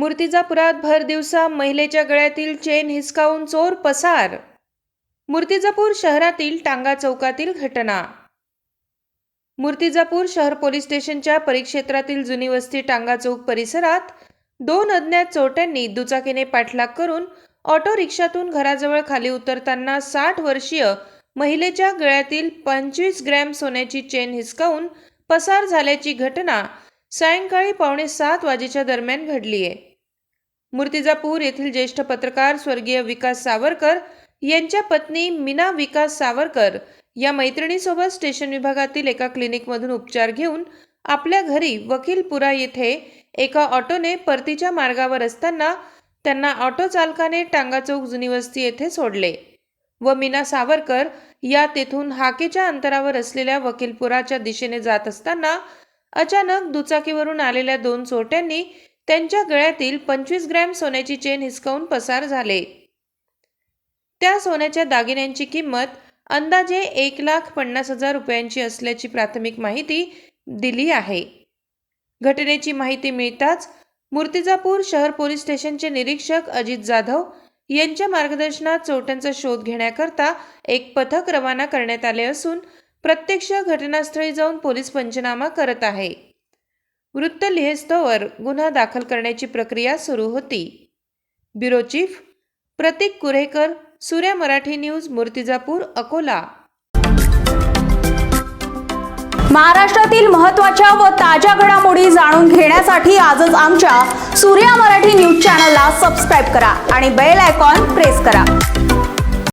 मूर्तिजापुरात भर दिवसा महिलेच्या गळ्यातील चेन हिसकावून चोर पसार. मूर्तिजापूर शहरातील टांगा चौकातील घटना. मूर्तिजापूर शहर पोलीस स्टेशनच्या परिक्षेत्रातील जुनी वस्ती टांगा चौक परिसरात दोन अज्ञात चोरट्यांनी दुचाकीने पाठलाग करून ऑटो रिक्षातून घराजवळ खाली उतरताना साठ वर्षीय महिलेच्या गळ्यातील पंचवीस ग्रॅम सोन्याची चेन हिसकावून पसार झाल्याची घटना सायंकाळी पावणे सात वाजेच्या दरम्यान घडली आहे मूर्तिजापूर येथील ज्येष्ठ पत्रकार स्वर्गीय विकास सावरकर यांच्या पत्नी मीना विकास सावरकर या मैत्रिणीसोबत स्टेशन विभागातील एका क्लिनिकमधून उपचार घेऊन आपल्या घरी वकीलपुरा येथे एका ऑटोने परतीच्या मार्गावर असताना त्यांना ऑटो चालकाने टांगा चौक जुनी वस्ती येथे सोडले व मीना सावरकर या तेथून हाकेच्या अंतरावर असलेल्या वकीलपुराच्या दिशेने जात असताना अचानक दुचाकीवरून आलेल्या दोन चोरट्यांनी त्यांच्या गळ्यातील पंचवीस ग्रॅम सोन्याची चेन हिसकावून पसार झाले. त्या सोन्याच्या दागिन्यांची किंमत अंदाजे एक लाख पन्नास हजार रुपयांची असल्याची प्राथमिक माहिती दिली आहे. घटनेची माहिती मिळताच मूर्तिजापूर शहर पोलीस स्टेशनचे निरीक्षक अजित जाधव यांच्या मार्गदर्शनात चोरट्यांचा शोध घेण्याकरता एक पथक रवाना करण्यात आले असून प्रत्यक्ष घटनास्थळी जाऊन पोलीस पंचनामा करत आहे. वृत्त लिहेस्तोवर गुन्हा दाखल करण्याची प्रक्रिया सुरू होती. Bureau chief Prateek Kurekar Surya Marathi news Murtijapur Akola. महाराष्ट्रातील महत्त्वाच्या व ताज्या घडामोडी जाणून घेण्यासाठी आजच आमच्या सूर्या मराठी न्यूज चॅनलला सबस्क्राईब करा आणि बेल आयकॉन प्रेस करा.